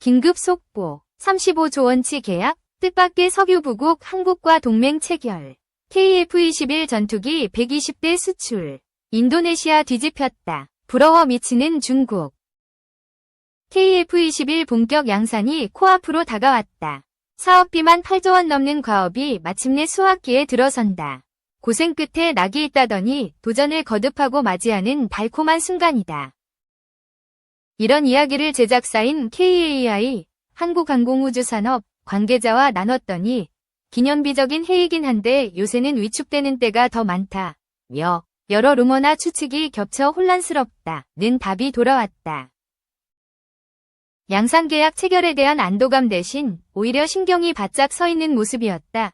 긴급 속보 35조 원치 계약 뜻밖의 석유 부국 한국과 동맹 체결 KF-21 전투기 120대 수출 인도네시아 뒤집혔다. 부러워 미치는 중국 KF-21 본격 양산이 코앞으로 다가왔다. 사업비만 8조 원 넘는 과업이 마침내 수확기에 들어선다. 고생 끝에 낙이 있다더니 도전을 거듭하고 맞이하는 달콤한 순간이다. 이런 이야기를 제작사인 KAI 한국항공우주산업 관계자와 나눴더니 기념비적인 해이긴 한데 요새는 위축되는 때가 더 많다. 며 여러 루머나 추측이 겹쳐 혼란스럽다 는 답이 돌아왔다. 양산계약 체결에 대한 안도감 대신 오히려 신경이 바짝 서 있는 모습이었다.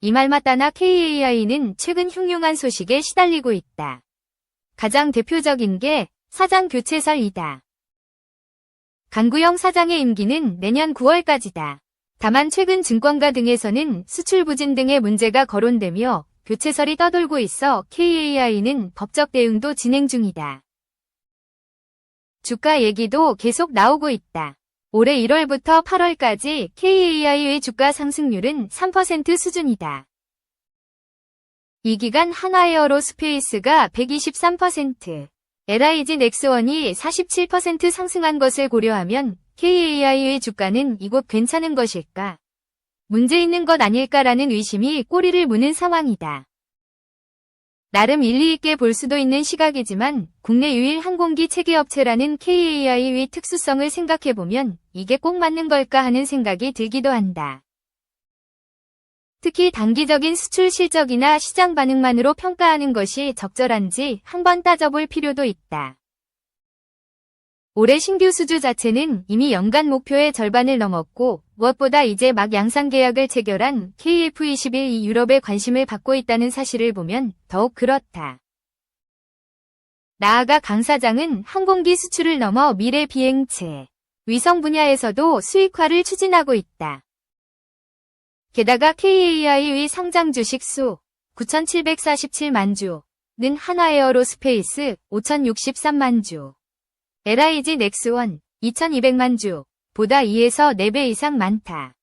이말 맞다나 KAI는 최근 흉흉한 소식에 시달리고 있다. 가장 대표적인 게 사장 교체설이다. 강구영 사장의 임기는 내년 9월까지다. 다만 최근 증권가 등에서는 수출 부진 등의 문제가 거론되며 교체설이 떠돌고 있어 KAI는 법적 대응도 진행 중이다. 주가 얘기도 계속 나오고 있다. 올해 1월부터 8월까지 KAI의 주가 상승률은 3% 수준이다. 이 기간 한화에어로 스페이스가 123%, LIG 넥스원이 47% 상승한 것을 고려하면 KAI의 주가는 이곳 괜찮은 것일까? 문제 있는 것 아닐까라는 의심이 꼬리를 무는 상황이다. 나름 일리 있게 볼 수도 있는 시각이지만 국내 유일 항공기 체계업체라는 KAI의 특수성을 생각해보면 이게 꼭 맞는 걸까 하는 생각이 들기도 한다. 특히 단기적인 수출 실적이나 시장 반응만으로 평가하는 것이 적절한지 한번 따져볼 필요도 있다. 올해 신규 수주 자체는 이미 연간 목표의 절반을 넘었고 무엇보다 이제 막 양산 계약을 체결한 KF21이 유럽에 관심을 받고 있다는 사실을 보면 더욱 그렇다. 나아가 강 사장은 항공기 수출을 넘어 미래 비행체, 위성 분야에서도 수익화를 추진하고 있다. 게다가 KAI의 상장 주식 수 9,747만 주는 한화에어로스페이스 5,063만 주, LIG 넥스원 2,200만 주 보다 2에서 4배 이상 많다.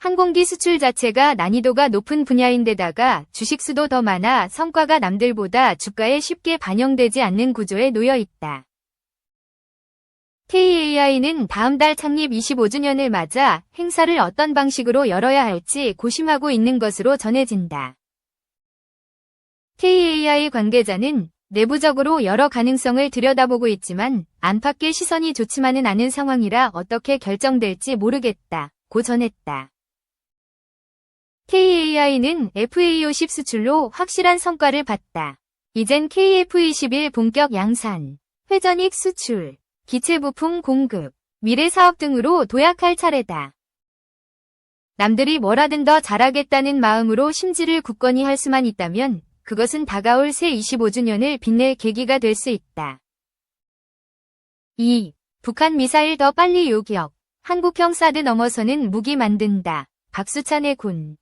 항공기 수출 자체가 난이도가 높은 분야인데다가 주식수도 더 많아 성과가 남들보다 주가에 쉽게 반영되지 않는 구조에 놓여 있다. KAI는 다음 달 창립 25주년을 맞아 행사를 어떤 방식으로 열어야 할지 고심하고 있는 것으로 전해진다. KAI 관계자는 내부적으로 여러 가능성을 들여다보고 있지만 안팎의 시선이 좋지만은 않은 상황이라 어떻게 결정될지 모르겠다. 고 전했다. KAI는 FA50 수출로 확실한 성과를 봤다. 이젠 KF21 본격 양산, 회전익 수출, 기체 부품 공급, 미래 사업 등으로 도약할 차례다. 남들이 뭐라든 더 잘하겠다는 마음으로 심지를 굳건히 할 수만 있다면 그것은 다가올 새 25주년을 빛낼 계기가 될 수 있다. 2. 북한 미사일 더 빨리 요격. 한국형 사드 넘어서는 무기 만든다. 박수찬의 군.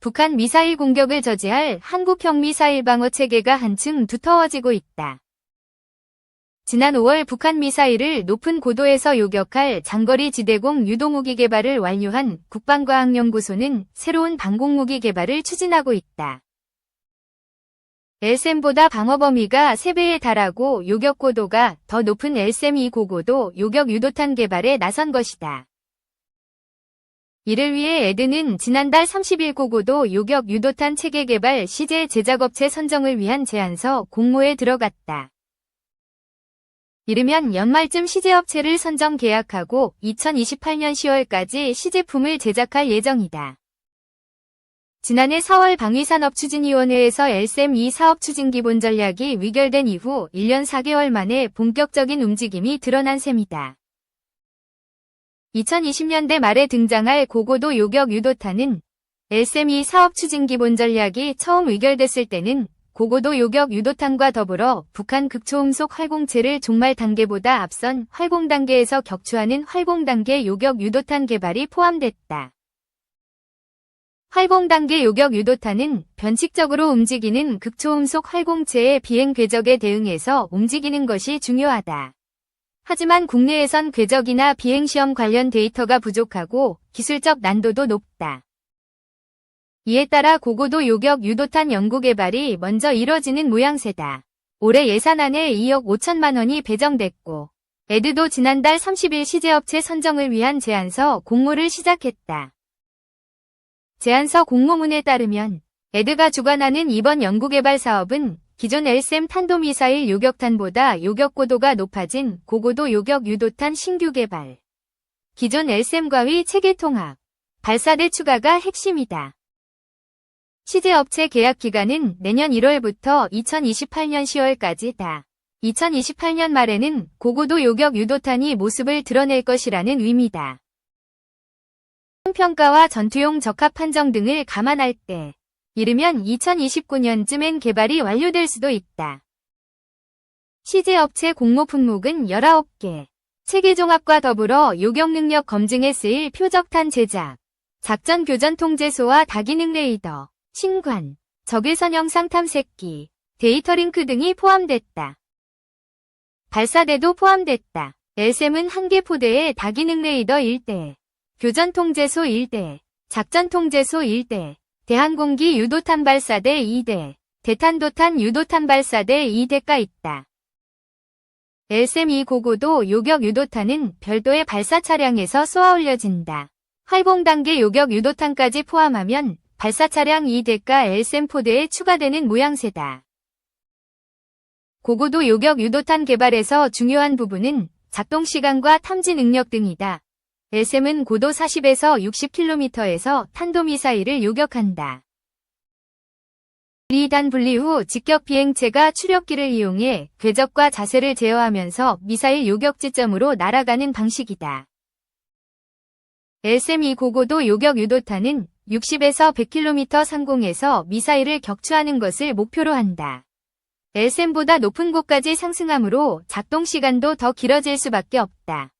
북한 미사일 공격을 저지할 한국형 미사일 방어 체계가 한층 두터워지고 있다. 지난 5월 북한 미사일을 높은 고도에서 요격할 장거리 지대공 유도무기 개발을 완료한 국방과학연구소는 새로운 방공무기 개발을 추진하고 있다. LSM보다 방어 범위가 3배에 달하고 요격 고도가 더 높은 LSM-2 고고도 요격 유도탄 개발에 나선 것이다. 이를 위해 에드는 지난달 30일 고고도 요격 유도탄 체계 개발 시제 제작업체 선정을 위한 제안서 공모에 들어갔다. 이르면 연말쯤 시제업체를 선정 계약하고 2028년 10월까지 시제품을 제작할 예정이다. 지난해 4월 방위산업추진위원회에서 LSM2 사업 추진 기본 전략이 위결된 이후 1년 4개월 만에 본격적인 움직임이 드러난 셈이다. 2020년대 말에 등장할 고고도 요격 유도탄은 LSM2 사업 추진 기본 전략이 처음 의결됐을 때는 고고도 요격 유도탄과 더불어 북한 극초음속 활공체를 종말 단계보다 앞선 활공 단계에서 격추하는 활공 단계 요격 유도탄 개발이 포함됐다. 활공 단계 요격 유도탄은 변칙적으로 움직이는 극초음속 활공체의 비행 궤적에 대응해서 움직이는 것이 중요하다. 하지만 국내에선 궤적이나 비행시험 관련 데이터가 부족하고 기술적 난도도 높다. 이에 따라 고고도 요격 유도탄 연구개발이 먼저 이뤄지는 모양새다. 올해 예산안에 2억 5천만 원이 배정됐고 에드도 지난달 30일 시제업체 선정을 위한 제안서 공모를 시작했다. 제안서 공모문에 따르면 에드가 주관하는 이번 연구개발 사업은 기존 LSM 탄도미사일 요격탄보다 요격 고도가 높아진 고고도 요격 유도탄 신규 개발. 기존 LSM과의 체계 통합, 발사대 추가가 핵심이다. 시제업체 계약 기간은 내년 1월부터 2028년 10월까지다. 2028년 말에는 고고도 요격 유도탄이 모습을 드러낼 것이라는 의미다. 평가와 전투용 적합 판정 등을 감안할 때 이르면 2029년쯤엔 개발이 완료될 수도 있다. 시제업체 공모 품목은 19개, 체계종합과 더불어 요격 능력 검증에 쓰일 표적탄 제작, 작전 교전 통제소와 다기능 레이더, 신관, 적외선 영상 탐색기, 데이터 링크 등이 포함됐다. 발사대도 포함됐다. LSM은 한 개 포대에 다기능 레이더 1대, 교전 통제소 1대, 작전 통제소 1대, 대한공기 유도탄 발사대 2대, 대탄도탄 유도탄 발사대 2대가 있다. LSM-2 고고도 요격 유도탄은 별도의 발사 차량에서 쏘아 올려진다. 활공 단계 요격 유도탄까지 포함하면 발사 차량 2대가 LSM-4대에 추가되는 모양새다. 고고도 요격 유도탄 개발에서 중요한 부분은 작동 시간과 탐지 능력 등이다. LSM은 고도 40에서 60km에서 탄도미사일을 요격한다. 2단 분리 후 직격 비행체가 추력기를 이용해 궤적과 자세를 제어하면서 미사일 요격 지점으로 날아가는 방식이다. LSM-2 고고도 요격 유도탄은 60에서 100km 상공에서 미사일을 격추하는 것을 목표로 한다. LSM보다 높은 곳까지 상승하므로 작동 시간도 더 길어질 수밖에 없다.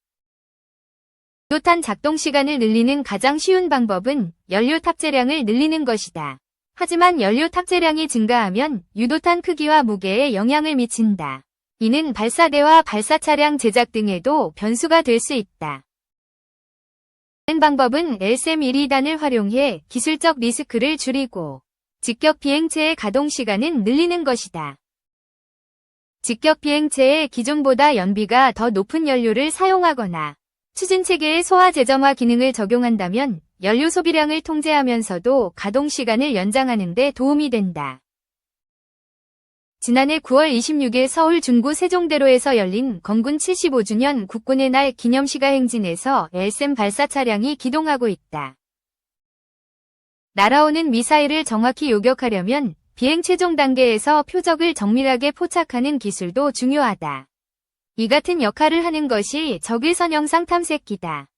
유도탄 작동 시간을 늘리는 가장 쉬운 방법은 연료 탑재량을 늘리는 것이다. 하지만 연료 탑재량이 증가하면 유도탄 크기와 무게에 영향을 미친다. 이는 발사대와 발사 차량 제작 등에도 변수가 될 수 있다. 다른 방법은 LSM-1 2단을 활용해 기술적 리스크를 줄이고 직격 비행체의 가동 시간은 늘리는 것이다. 직격 비행체의 기존보다 연비가 더 높은 연료를 사용하거나 추진 체계의 소화 재정화 기능을 적용한다면 연료 소비량을 통제하면서도 가동 시간을 연장하는 데 도움이 된다. 지난해 9월 26일 서울 중구 세종대로에서 열린 건군 75주년 국군의 날 기념시가 행진에서 LSM 발사 차량이 기동하고 있다. 날아오는 미사일을 정확히 요격하려면 비행 최종 단계에서 표적을 정밀하게 포착하는 기술도 중요하다. 이 같은 역할을 하는 것이 적외선 영상 탐색기다.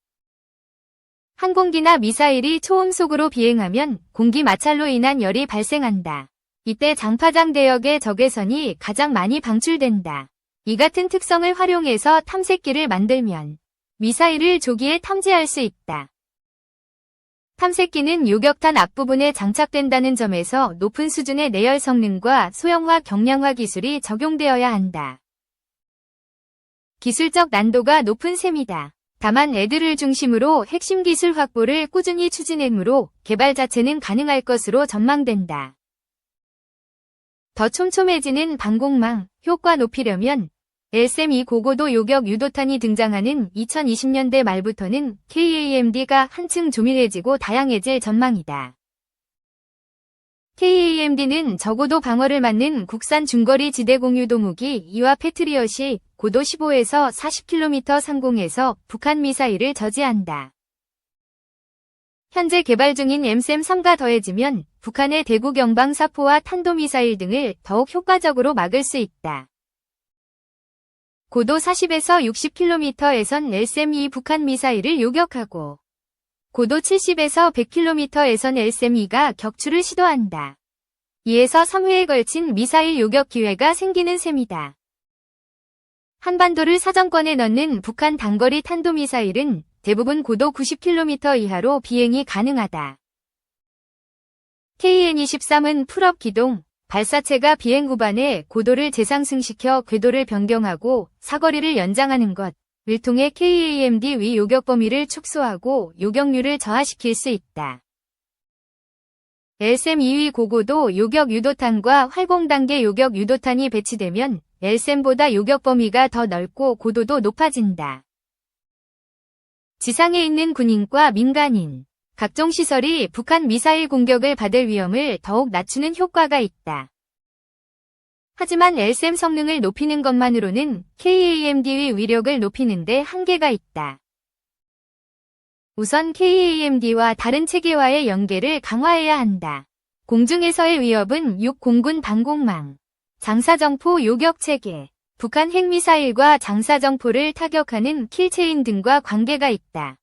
항공기나 미사일이 초음속으로 비행하면 공기 마찰로 인한 열이 발생한다. 이때 장파장 대역의 적외선이 가장 많이 방출된다. 이 같은 특성을 활용해서 탐색기를 만들면 미사일을 조기에 탐지할 수 있다. 탐색기는 요격탄 앞부분에 장착된다는 점에서 높은 수준의 내열 성능과 소형화 경량화 기술이 적용되어야 한다. 기술적 난도가 높은 셈이다. 다만 애들을 중심으로 핵심 기술 확보를 꾸준히 추진해므로 개발 자체는 가능할 것으로 전망된다. 더 촘촘해지는 방공망 효과 높이려면 LSM-2 고고도 요격 유도탄이 등장하는 2020년대 말부터는 KAMD가 한층 조밀해지고 다양해질 전망이다. KAMD는 적어도 방어를 맞는 국산 중거리 지대 공유 도 무기 이와 패트리엇이 고도 15에서 40km 상공에서 북한 미사일을 저지한다. 현재 개발 중인 MSM3가 더해지면 북한의 대구 경방 사포와 탄도미사일 등을 더욱 효과적으로 막을 수 있다. 고도 40에서 60km에선 LSM-2 북한 미사일을 요격하고 고도 70에서 100km에선 LSM-2가 격추를 시도한다. 2에서 3회에 걸친 미사일 요격 기회가 생기는 셈이다. 한반도를 사정권에 넣는 북한 단거리 탄도미사일은 대부분 고도 90km 이하로 비행이 가능하다. KN-23은 풀업 기동, 발사체가 비행 후반에 고도를 재상승시켜 궤도를 변경하고 사거리를 연장하는 것, 을 통해 KAMD 위 요격 범위를 축소하고 요격률을 저하시킬 수 있다. LSM 2위 고고도 요격 유도탄과 활공 단계 요격 유도탄이 배치되면 LSM보다 요격 범위가 더 넓고 고도도 높아진다. 지상에 있는 군인과 민간인, 각종 시설이 북한 미사일 공격을 받을 위험을 더욱 낮추는 효과가 있다. 하지만 LSM 성능을 높이는 것만으로는 KAMD의 위력을 높이는데 한계가 있다. 우선 KAMD와 다른 체계와의 연계를 강화해야 한다. 공중에서의 위협은 6공군 방공망, 장사정포 요격체계, 북한 핵미사일과 장사정포를 타격하는 킬체인 등과 관계가 있다.